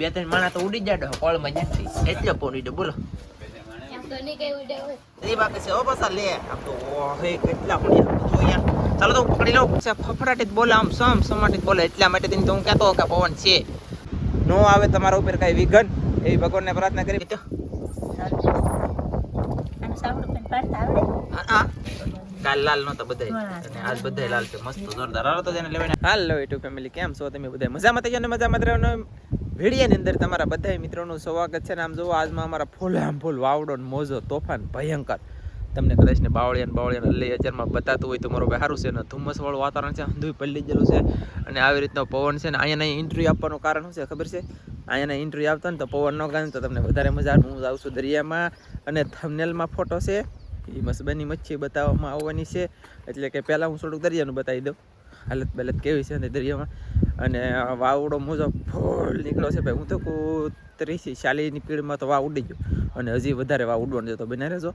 બે ત્રણ માણા તો ઉડી જાડો કોળમાં જ્યાંથી એટલે પોણી દો બોલો. એમ તો નહીં કઈ ઉડે હોય. એ બાકી છે ઓ પાછા લે. આમ તો ઓહે કેટલા પોણિયા બધું યાર. ચાલો તો પકડી લઉં. છે ફફડાટી બોલે આમ સમ સમાટી બોલે એટલા માટે તો હું કહેતો કે પવન છે. નો આવે તમારા ઉપર કઈ વિઘન એવી ભગવાનને પ્રાર્થના કરી. તો. કાલ લાલ નહોતા બધાય. અને આજ બધાય લાલ છે. મસ્ત જોરદાર. હાલો તો જેને લેવાય હાલો યુટ્યુબ ફેમિલી કેમ છો? તમે બધા મજામાં થઈ ગયા મજામાં રહેવાનું વિડીયાની અંદર તમારા બધા મિત્રોનું સ્વાગત છે ને આમ જોવો, આજમાં અમારા ફૂલ આમ ફૂલ વાવડો મોજો તોફાન ભયંકર. તમને કદાચ ને બાવળિયા બાવળિયા અલ્લે હજારમાં બતાતું હોય તો મારો ભાઈ સારું છે ને ધુમ્મસવાળું વાતાવરણ છે અંધું પલ્લી ગયેલું છે. અને આવી રીતનો પવન છે ને અહીંયા ઇન્ટરવ્યુ આપવાનું કારણ શું છે ખબર છે? અહીંયા ઇન્ટરવ્યુ આવતા ને તો પવન ન ગાય તો તમને વધારે મજા આવે. હું આવું છું દરિયામાં અને થમનેલમાં ફોટો છે. એ મસબાની મચ્છી બતાવવામાં આવવાની છે. એટલે કે પહેલાં હું થોડુંક દરિયાનું બતાવી દઉં. હાલત બાલત કેવી છે ને દરિયામાં. અને વાવડો મોજો ફૂલ નીકળ્યો છે ભાઈ. હું તો કહું ત્રીસી ચાલીસની પીળમાં તો વાવ ઉડી ગયો. અને હજી વધારે વાવ ઉડવાનું છે તો બને રહેજો.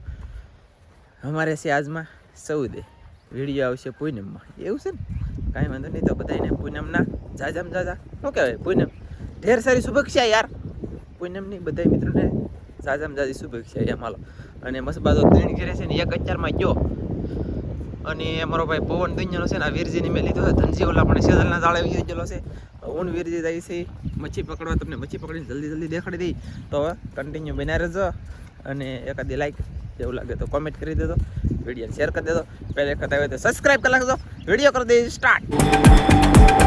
અમારે છે આજમાં સૌદે વીડિયો આવશે પૂનમમાં. એવું છે ને? કાંઈ વાંધો નહીં તો બધાને પૂનમના જાજામ જાજા. શું કહેવાય? પૂનમ. ઢેર સારી શુભેચ્છા યાર. પૂનમની બધા મિત્રોને જાજામ જાજી શુભેચ્છા એમ હાલો. અને મસબાજો ત્રણ ઘેરે છે ને, એક હજારમાં ગયો. અને અમારો ભાઈ પવન દુનિયાનો છે ને, આ વીરજીની મેં લીધો છે ધનજી ઓલા પણ સેજલના જાળે વી ગયેલો છે ઊન વીરજી જાય છે, મચ્છી પકડવા, તમને મચ્છી પકડીને જલ્દી જલ્દી દેખાડી દઈ. તો હવે કન્ટિન્યુ બન્યા રહેજો અને એકાદી લાઈક જેવું લાગે તો કોમેન્ટ કરી દેજો વીડિયો શેર કરી દેજો. પહેલી વખત આવે તો સબસ્ક્રાઈબ કરી નાખજો. વીડિયો કરી દઈ સ્ટાર્ટ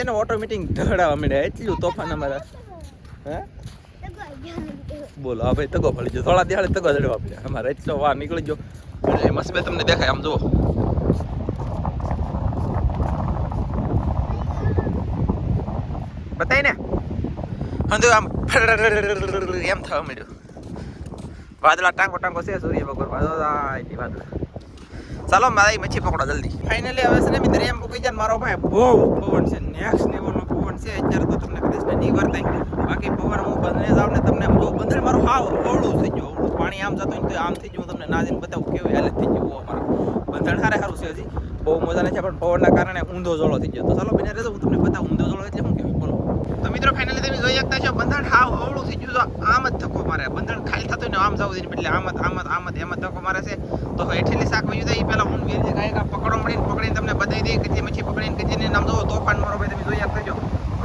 છે ને ઓટોમેટિક ઢળાવા માંડ્યા એટલું તોફાન અમારા. હે? બોલો હા ભાઈ તગો ફળી ગયો. થોડા દિવાળે તગો ચડવા પડ્યા અમારે એટલો વાર નીકળી ગયો. એટલે મસ્ત બે તમને દેખાય. આમ જુઓ. બતાય ને? હંધુ આમ એમ થવા મળ્યું વાદળા ટાંકો ટાંકો છે, સૂર્ય ભગવાન. વાદળા વાદળા. ચાલો મારી મચ્છી પકડો જલ્દી. ફાઇનલી હવે છે ને મિત્ર એમ પૂકી જાય મારો ભાઈ બહુ પવન છે નેક્સ્ટ લેવલનો પવન છે. અત્યારે તો તમને કદાચ ને નહીં વર્તાય. બાકી પવન હું બંધને જાવ ને તમને બહુ બંધન મારું હાવ અવળું થઈ ગયું અવળું. પાણી આમ જતું ને તો આમ થઈ ગયું. તમને ના જઈને બતાવું કેવું હાલત થઈ ગયું અમારા. બંધણ હારે સારું છે હજી. બહુ મજા નથી પણ પવનના કારણે ઊંધો જોડો થઈ ગયો. તો ચાલો બને રહેજો હું તમને બતાવું. ઊંધો જોડો એટલે હું કેવું? બોલો. તો મિત્રો ફાઇનલી તમે જોઈ શકતા છો બંધણ હાવ અવળું થઈ ગયું તો આમ જ થકો મારે. બંધણ ખાલી થતું આમ જવું જોઈએ એટલે આમ જ આમ જ આમ જ, એમ ધક્કો મારે છે. તો એઠેલી શાક વયું જાય એ પહેલાં હું વીર જે ગાયકા પકડો મળીને, પકડીને તમને બતાવી દઈએ કે જે મચ્છી પકડીને કે જેને નામ જોવો તોફાન મારો ભાઈ, તમે જોઈ આપજો.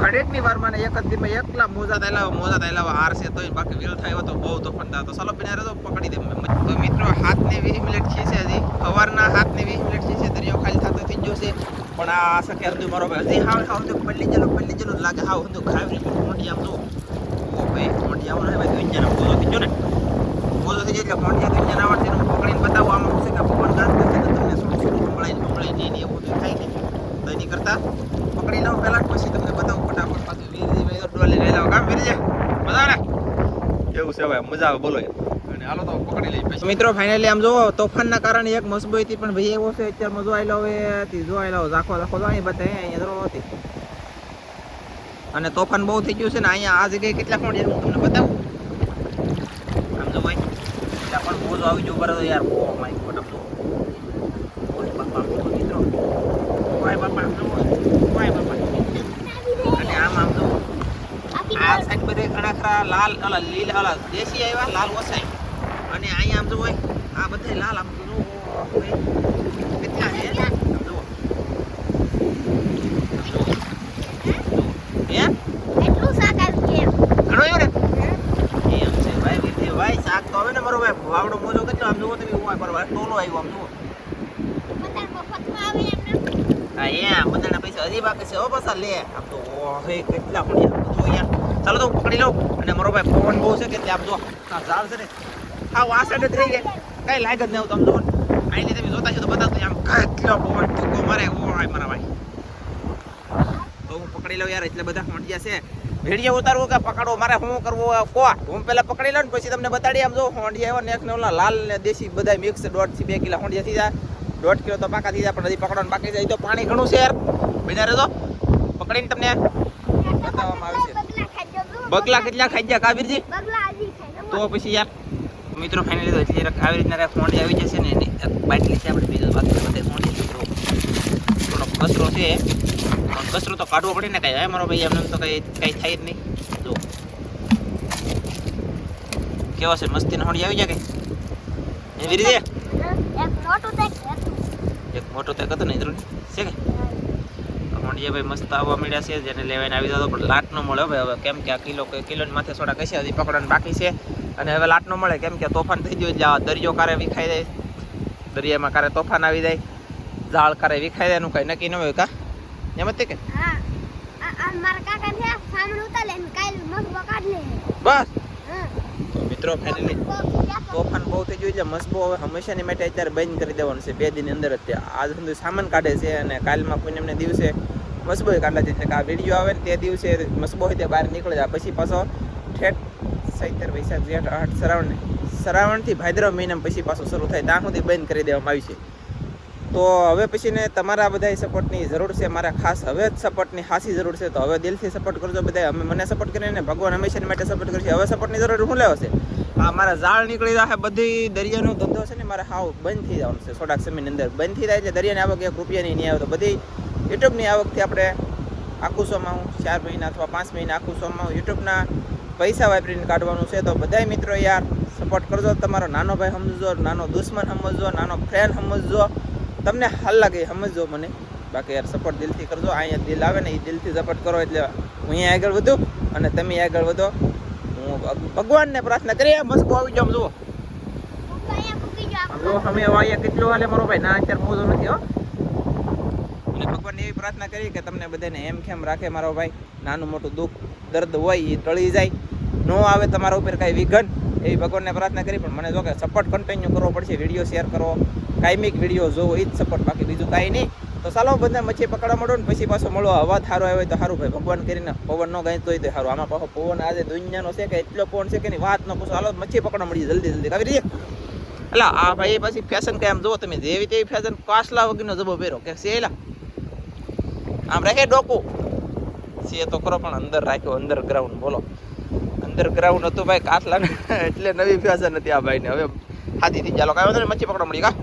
ઘડેકની વારમાં ને એક જ દીમાં એકલા મોજા થયેલા મોજા થયેલા હાર છે, તોય બાકી વીલ થાય તો બહુ તોફાન થાય. તો ચાલો બિના રહેતો પકડી દે તો મિત્રો હાથ ને વીસ મિનિટ છે હજી. સવારના હાથને વીસ મિનિટ છે દરિયો ખાલી થતો થઈ ગયો છે. પણ આ સકે હતું મારો ભાઈ, હજી હાવ હાવ તો પલ્લી જલો પલ્લી જલો લાગે. હાવ હંધુ ખાવી મોટી આમ તો ઓ ભાઈ મોટી આવું ને ભાઈ દુનિયાનો બોલો થઈ ગયો ને. બોલો થઈ જાય એટલે મોટી દુનિયાના આવડશે હું પકડીને બતાવું આમાં શું કે પવન ગાત છે તો તમને શું શું સંભળાય ને સંભળાય નહીં એવું બધું થાય નહીં તો એની કરતાં પકડી લઉં પહેલાં પછી તમને બતાવું ફટાફટ. પાછું વીરજી ભાઈ ડોલી લઈ લાવો કામ વીરજી બધા ને એવું છે ભાઈ? મજા આવે બોલો. અને હાલો તો પકડી લઈ પછી. મિત્રો ફાઇનલી આમ જોવો તોફાનના કારણે એક મસબોઈથી પણ ભાઈ એવો છે અત્યારે મજો આવેલો હવે થી જો આવેલો ઝાખો ઝાખો જો અહીંયા બધા અહીંયા ધરો હતી. અને તોફાન બહુ થઈ ગયું છે ને અહીંયા આ જગ્યાએ કેટલા ફોન હું તમને બતાવું આમ જો ભાઈ મોજો આવી ગયો બરાબર યાર. બહુ ગોડ આમ જો ઓય બાપા મિત્રો ઓય બાપા જો ઓય બાપા અને આમ આમ તો આ સાઈડ બધે ઘણા ખરા લાલ, અલા લીલ, અલા દેશી આવ્યા, લાલ ઓસાઈ અને અહીંયા આમ તો હોય, આ બધે લાલ આમ તો કેટલા છે આમ જુઓ. હે એટલું શાક આવી ગયું ઘણો આવ્યો ને એમ છે ભાઈ વીરજી ભાઈ શાક તો હવે ને મારો ભાઈ વાવડો મોજો કેટલો આમ જુઓ તમે આ બરાબર ટોલો આવ્યો, આમ જુઓ. બધા એમ બધાના પૈસા હજી છે, હો, પાછા લે. આમ તો ઓહે કેટલા પણ બધું યાર. ચાલો, તો પકડી લઉં. અને મારો ભાઈ પવન બહુ છે કે ત્યાં આમ જો છે ને હા આ જ રહી ગયા કઈ લાગ જ નહીં તમને અહીંથી તમે જોતા છો બતાવતો આમ કેટલો પવન મારે. ઓય, મારા ભાઈ. તો પકડી લઉં યાર, એટલે બધા મટી છે. વીડિયો ઉતારવું કે પકડવો? મારે શું કરવું? કો હું પેલા પકડી લઉં ને પછી તમને બતાડી આમ જો હોંડિયા આવ્યો નેક્સ ને ઓલા લાલ ને દેશી બધા મિક્સ દોઢથી બે કિલો હોંડિયા થઈ જાય. દોઢ કિલો તો પાકા થઈ જાય પણ હજી પકડવાનું બાકી જાય. તો પાણી ઘણું છે બીજા રહેતો પકડીને તમને બતાવવામાં આવે છે. બગલા કેટલા ખાઈ ગયા કાબીરજી? તો પછી યાર મિત્રો ફાઇનલી તો એટલે આવી રીતના ફોન આવી જશે ને એની બાટલી છે આપણે બીજો. બાકી કરીએ ફોન થોડો કચરો છે. કચરો તો કાઢવો પડે ને કઈ. હે મારો ભાઈ એમને તો કંઈ કંઈ થાય જ નહીં. જો કેવા છે? મસ્તી હોડી આવી જાય કે એ વીરી દે. એક મોટું દેખ એક મોટો તે હતો ને ઇધર છે કે? હોંડિયા ભાઈ મસ્ત આવવા મળ્યા છે જેને લેવાઈને આવી જતો પણ લાટ ન મળે. હવે હવે કેમ કે આ કિલો કે કિલોની માથે સોડા કશી હજી પકડવાનું બાકી છે. અને હવે લાટ ન મળે. કેમ કે તોફાન થઈ ગયું આ દરિયો કારે વિખાઈ જાય. દરિયામાં કારે તોફાન આવી જાય. ઝાડ કારે વિખાઈ જાય એનું કંઈ નક્કી ન હોય કા? એમ જ તે કે? હા. આ આ મારા કાકા છે સામે ઉતારે ને કાલ મગવા કાઢ લે બસ મિત્રો ફાઇનલી તોફાન બહુ થઈ ગયું છે મસ્બો હવે હંમેશાની માટે અત્યારે બંધ કરી દેવાનું છે બે દિન અંદર જ આજ સુધી સામાન કાઢે છે અને કાલમાં પૂનમને દિવસે મસ્બો કાઢે છે. કે આ વીડિયો આવે ને તે દિવસે મસ્બો હોય તે બહાર નીકળે જાય પછી પાછો ઠેઠ સત્તર વૈશાખ જેઠ આઠ શ્રાવણ શ્રાવણથી ભાદરવ મહિના પછી પાછો શરૂ થાય. ત્યાં સુધી બંધ કરી દેવામાં આવી છે. તો હવે પછી ને તમારા બધા સપોર્ટની જરૂર છે, મારા ખાસ હવે જ સપોર્ટની ખાસી જરૂર છે, તો હવે દિલથી સપોર્ટ કરજો બધા અમે મને સપોર્ટ કરીને ભગવાન હંમેશા માટે સપોર્ટ કરશે. હવે સપોર્ટની જરૂર શું લેવો છે? આ મારા ઝાડ નીકળી જાય બધી દરિયાનો ધંધો છે ને, મારે હાવ બંધ થઈ જવાનું છે, થોડાક સમયની અંદર. બંધ થઈ જાય છે દરિયાની આવક એક રૂપિયાની નહીં આવે, તો બધી યુટ્યુબની આવકથી આપણે આખું સોમાં ચાર મહિના અથવા પાંચ મહિના આખું સોમાં યુટ્યુબના પૈસા વાપરીને કાઢવાનું છે, તો બધાય મિત્રો યાર સપોર્ટ કરજો. તમારો નાનો ભાઈ સમજો નાનો દુશ્મન સમજો નાનો ફ્રેન્ડ સમજજો. તમને હાલ લાગે સમજો મને. બાકી યાર સપોર્ટ દિલથી કરજો. અહીંયા દિલ આવે ને એ દિલથી સપોર્ટ કરો એટલે હું અહીંયા આગળ વધું અને તમે આગળ વધો. હું ભગ- ભગવાનને પ્રાર્થના કરી મસ્કો આવી જાવ જુઓ. જો અહીંયા કેટલું હાલે ભાઈ? ના, અત્યારે નથી, હો. અને ભગવાનને એવી પ્રાર્થના કરી કે તમને બધાને એમ ખેમ રાખે મારો ભાઈ? નાનું મોટું દુઃખ, દર્દ હોય એ ટળી જાય. ન આવે તમારા ઉપર કાંઈ વિઘન, એવી ભગવાનને પ્રાર્થના કરી પણ મને જો કે સપોર્ટ કન્ટિન્યુ કરવો પડશે વીડિયો શેર કરો કાયમિક વીડિયો જોવો એ જ સપોર્ટ બાકી બીજું કાંઈ નહીં. તો ચાલો બધા મચ્છી પકડવા મળો ને, પછી પાછો મળો. હવા સારો આવ્યો તો સારું, ભાઈ. ભગવાન કરીને પવન ન ગાય તોય તો સારું. આમાં પાછો પવન આજે દુનિયાનો છે કે એટલો પવન છે કે એની વાત ન પૂછો. હાલો, મચ્છી પકડવા મળી જલ્દી જલ્દી. કાવી રહીએ એટલે આ ભાઈ પછી ફેશન કે આમ જુઓ તમે, જેવી તેવી ફેશન કાસલા વગરનો જબો પહેરો કે એલા આમ રાખે ડોકું. સીએ તો ખરો, પણ અંદર રાખ્યો અંદર ગ્રાઉન્ડ બોલો. અંદર ગ્રાઉન્ડ હતું ભાઈ કાસલા એટલે નવી ફેશન હતી આ ભાઈને. હવે હાથી થી ચાલો. કાંઈ વાંધો નહીં, મચ્છી પકડવા મળી કા?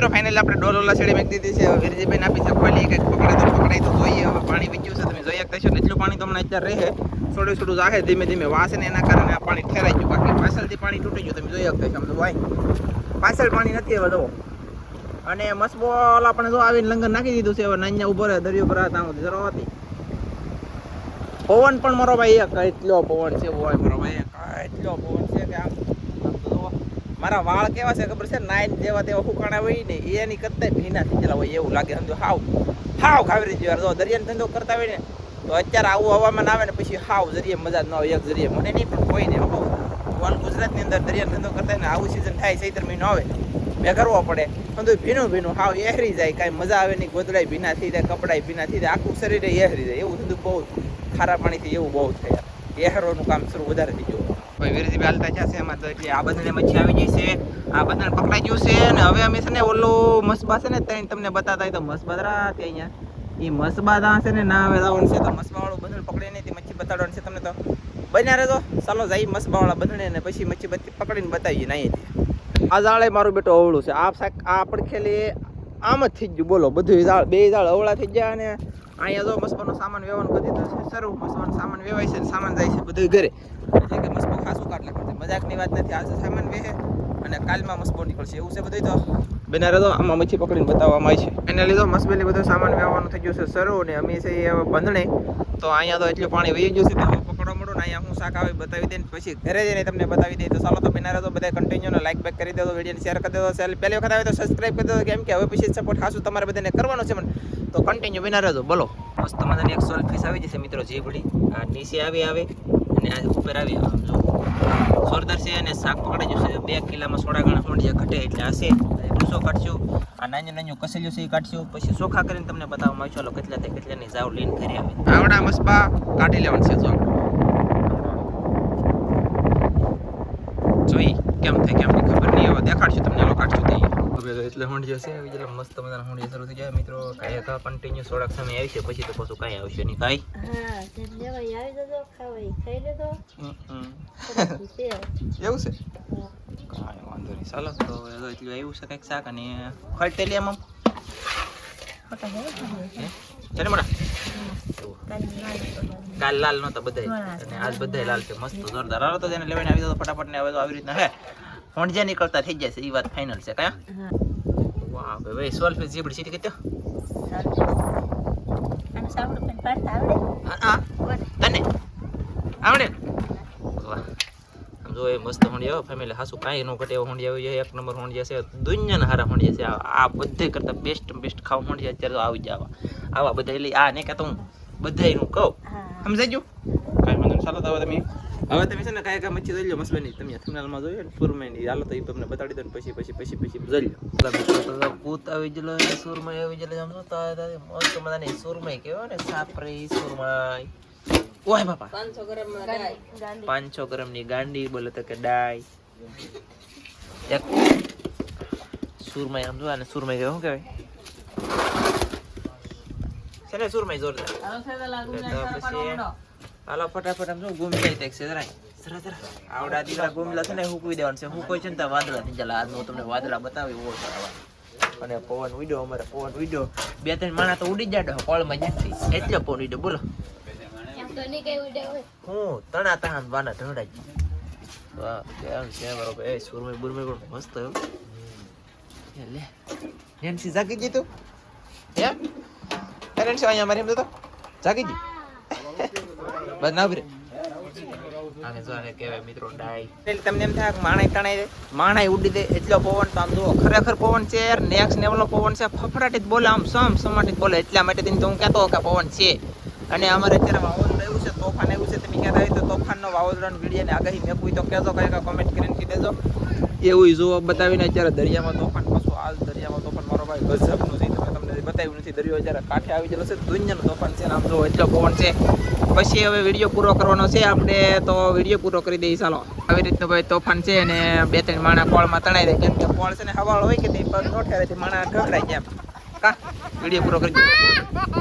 મિત્રો ફાઇનલ આપણે ડોલોલા છેડી મેક દીધી છે. હવે વીરજીભાઈ આપી છે ખોલી. કંઈક પકડાય તો પકડાય તો જોઈએ. હવે પાણી વીચ્યું છે, તમે જોઈ શકતા છો. એટલું પાણી તમને અત્યારે રહે. થોડું થોડું જાહે ધીમે ધીમે વાસે ને એના કારણે આ પાણી ઠેરાઈ ગયું. બાકી પાછળથી પાણી તૂટી ગયું. તમે જોઈ શકતા છો. આમ ભાઈ પાછળ પાણી નથી હવે જો અને મસબોલ આપણે જો આવીને લંગર નાખી દીધું છે. હવે નાન્યા ઊભો રહે, દરિયો પર હતા હું જરો હતી. પવન પણ મારો ભાઈ એક, એટલો પવન છે હોય મારો ભાઈ એટલો પવન છે કે આમ જુઓ. મારા વાળ કેવા છે ખબર છે? નાઈન જેવા તેવા ફૂકાણા હોય ને, એની કરતા ભીના થઈ હોય એવું લાગે. સમજો, હાવ હાવ ખાવી યાર જો, દરિયાનો ધંધો કરતા હોય ને, તો અત્યારે આવું હવામાન આવે ને, પછી હાવ જરીએ મજા ન હોય એક જરીએ. મને નહીં, પણ કોઈ નહીં ઓલ ગુજરાતની અંદર દરિયાનો ધંધો કરતા હોય ને, આવું સિઝન થાય, ચૈત્ર મહિનો આવે બે કરવો પડે. સમજો, ભીનું ભીનું, હાવ એહરી જાય, કાંઈ મજા આવે નહીં, ગોદડાય ભીના થઈ જાય, કપડાય ભીના થઈ જાય, આખું શરીર એહરી જાય. એવું થતું બહુ ખારા પાણીથી એવું બહુ થાય. એહરોનું કામ શરૂ વધારે થઈ ગયું. ભાઈ વીરજી હાલતા જશે એમાં તો એટલે આ બધાને મચ્છી આવી ગઈ છે. આ બધાને પકડાઈ ગયું છે અને હવે અમે છે ને ઓલો મસબા છે ને ત્યાં તમને બતાતા હોય તો મસબાદરા તે અહીંયા. એ મસબાદા છે ને ના આવે જવાનું છે તો મસબાવાળું બંધણ પકડીને તે મચ્છી બતાડવાનું છે તમને તો. બન્યા રહેજો. ચાલો જાય મસબાવાળા બંધણે અને પછી મચ્છી બધી પકડીને બતાવીએ નહીં આ જાળે મારું બેટો અવળું છે. આ શાક આ પડખેલી આમ જ થઈ ગયું. બોલો, બધું જાળ બે જાળ અવળા થઈ ગયા અને અહીંયા જો મસબાનો સામાન વેવાનું બધી શરૂ મસબાનો સામાન વેવાય છે સામાન જાય છે બધું ઘરે. કે શું કાઢ લાગે મજાકની વાત નથી. આજે સામાન વેહે અને કાલમાં મસબો નીકળશે. એવું છે બધું તો? બેના તો આમાં મચ્છી પકડીને બતાવવામાં આવી છે. એને લીધો મસબેલી બધો સામાન વેવાનું થઈ ગયું છે શરૂ ને અમે છે એ બંધણે. તો અહીંયા તો એટલું પાણી વહી ગયું છે તો પકડવા મળો ને અહીંયા હું શાક આવે બતાવી દે ને પછી ઘરે જઈને તમને બતાવી દે તો ચાલો તો બેના તો બધા કન્ટિન્યુ ને લાઈક બેક કરી દેજો વીડિયો શેર કરી દેજો. સેલ પહેલી વખત આવે તો સબસ્ક્રાઈબ કરી દેજો. કેમ કે હવે પછી સપોર્ટ ખાસું તમારે બધાને કરવાનો છે મને. તો કન્ટિન્યુ બેના રહેજો બોલો. મસ્ત મજાની એક સોલ ફીસ આવી જશે મિત્રો જીભડી આ નીચે આવી આવે. અને આ ઉપર આવી આમ જો. જોરદાર છે અને શાક પકડાઈ જશે બે કિલામાં સોડા ગણા ફોંડિયા ઘટે એટલે હશે ડૂસો કાઢશું. આ નાનું નાનું કસેલું છે એ કાઢશું. પછી ચોખા કરીને તમને બતાવવામાં આવશે ચાલો કેટલા તે કેટલાની જાવ લઈને ઘરે આવે આવડા મસ્પા કાઢી લેવાનું છે જો. જોઈ કેમ થાય કેમ ખબર નહીં. આવે દેખાડશું તમને કાઢશું તે. તો એટલે હોંડિયા છે આવી એટલે મસ્ત મજાના હોંડિયા શરૂ થઈ જાય મિત્રો કાંઈ હતા કન્ટિન્યુ થોડાક સમય છે પછી તો પાછું કાંઈ આવશે નહીં. કાંઈ? આવી જજો ખાવાય ખાઈ લેજો. એવું છે? કાંઈ વાંધો નહીં. ચાલો તો હવે આવ્યું છે કંઈક શાક અને ખટેલી આમ મોટા? કાલ લાલ નહોતા બધાય. અને આજ બધાય લાલ છે. મસ્ત જોરદાર. હાલો તો તેને લેવાઈને આવી જતો ફટાફટ ને હવે તો આવી રીતના હે? હોંડિયા નીકળતા થઈ જશે એ વાત ફાઇનલ છે કયા વાહ ભાઈ સોલ્વ જીબડી સીટી કીધો હા તને આવડે વાહ આમ જો એ મસ્ત હોંડિયા ફેમિલી હાસુ કાંઈ ન ઘટે એવો હોંડિયા આવી એક નંબર હોંડિયા છે દુનિયાના હારા હોંડિયા છે આ- બધે કરતા બેસ્ટ બેસ્ટ ખાવ હોંડિયા અત્યારે તો આવી જાય આવા આવા બધા એટલે આ નહીં કહેતો હું બધાયનું કહું સમજાઈ ગયું કાંઈ વાંધો ચાલો તો તમે હવે તમે છે ને કાંઈ કાંઈ મચ્છી જોઈ લો મસ્ત બની તમે થમનાલમાં જોયો ને સુરમાઈ હાલો તો એ તમને બતાડી દો ને પછી પછી પછી પછી જોઈ લો. પૂત આવી ગયેલો ને આવી ગયેલો હોય તો મસ્ત મજાની સુરમાઈ કહેવાય ને સાપરી સુરમાય. ઓય બાપા. પાંચસો ગ્રામની ગાંડી બોલે તો કે ડાય. એક સુરમાઈ આમ અને સુરમાઈ કહેવાય શું કહેવાય? છે ને સુરમાઈ જોરદાર પછી હાલો ફટાફટ આમ જો ગુમી જાય તેક છે જરા જરા જરા આવડા દીકરા ગુમલા છે ને હુકવી દેવાનું છે હું કોઈ છે ને ત્યાં વાદળા થઈ જાય આજ હું તમને વાદળા બતાવી ઓળ કરાવવા અને પવન વિડ્યો અમારે પવન વિડ્યો બે ત્રણ માણા તો ઉડી જાય કોળમાં જાગતી એટલે પવન વિડ્યો બોલો એમ તો નહીં કઈ ઉડે હોય હું તણા તણા વાના ઢળાઈ વાહ કેમ છે બરોબર એ સુરમઈ બુરમઈ પણ મસ્ત એમ એ લે નેન્સી જાગી ગઈ તું એમ એ નેન્સી અહીંયા મારી એમ તો જાગી ગઈ બસ ના ઊભી આને જો આને કહેવાય મિત્રો ડાઈ એટલે તમને એમ થાય કે માણાઈ તણાઈ દે માણાઈ ઉડી દે એટલો પવન તો આમ જુઓ ખરેખર પવન છે યાર નેક્સ્ટ લેવલનો પવન છે ફફડાટી જ બોલે આમ સમ સમાટી જ બોલે એટલા માટે તો હું કહેતો કે પવન છે. અને અમારે અત્યારે વાવાઝોડું એવું છે તોફાન એવું છે તમે કહેતા હોય તો તોફાનનો વાવાઝોડાનો વિડીયોની આગાહી મેં કોઈ તો કહેજો કઈ કાંઈ કોમેન્ટ કરીને કહી દેજો. એવું જોવા બતાવીને અત્યારે દરિયામાં તોફાન પાછું આ દરિયામાં તોફાન મારો ભાઈ ગજબનું છે તમે બતાવ્યું નથી. દરિયો જ્યારે કાંઠે આવી ગયેલો છે દુનિયાનું તોફાન છે આમ જો એટલો પવન છે. પછી હવે વીડિયો પૂરો કરવાનો છે આપણે, તો વીડિયો પૂરો કરી દઈએ. ચાલો, આવી રીતનું ભાઈ તોફાન છે અને બે ત્રણ માણા કોળમાં તણાઈ દે કેમ કે કોળ છે ને હવાળ હોય કે તે પણ નો ઠેરે માણા ઢળાઈ જાય કા? વીડિયો પૂરો કરી દઈએ.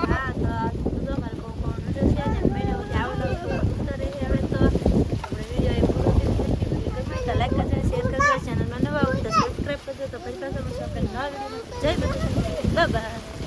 કરજો તો ફરી પાછા જય બધા. બાય.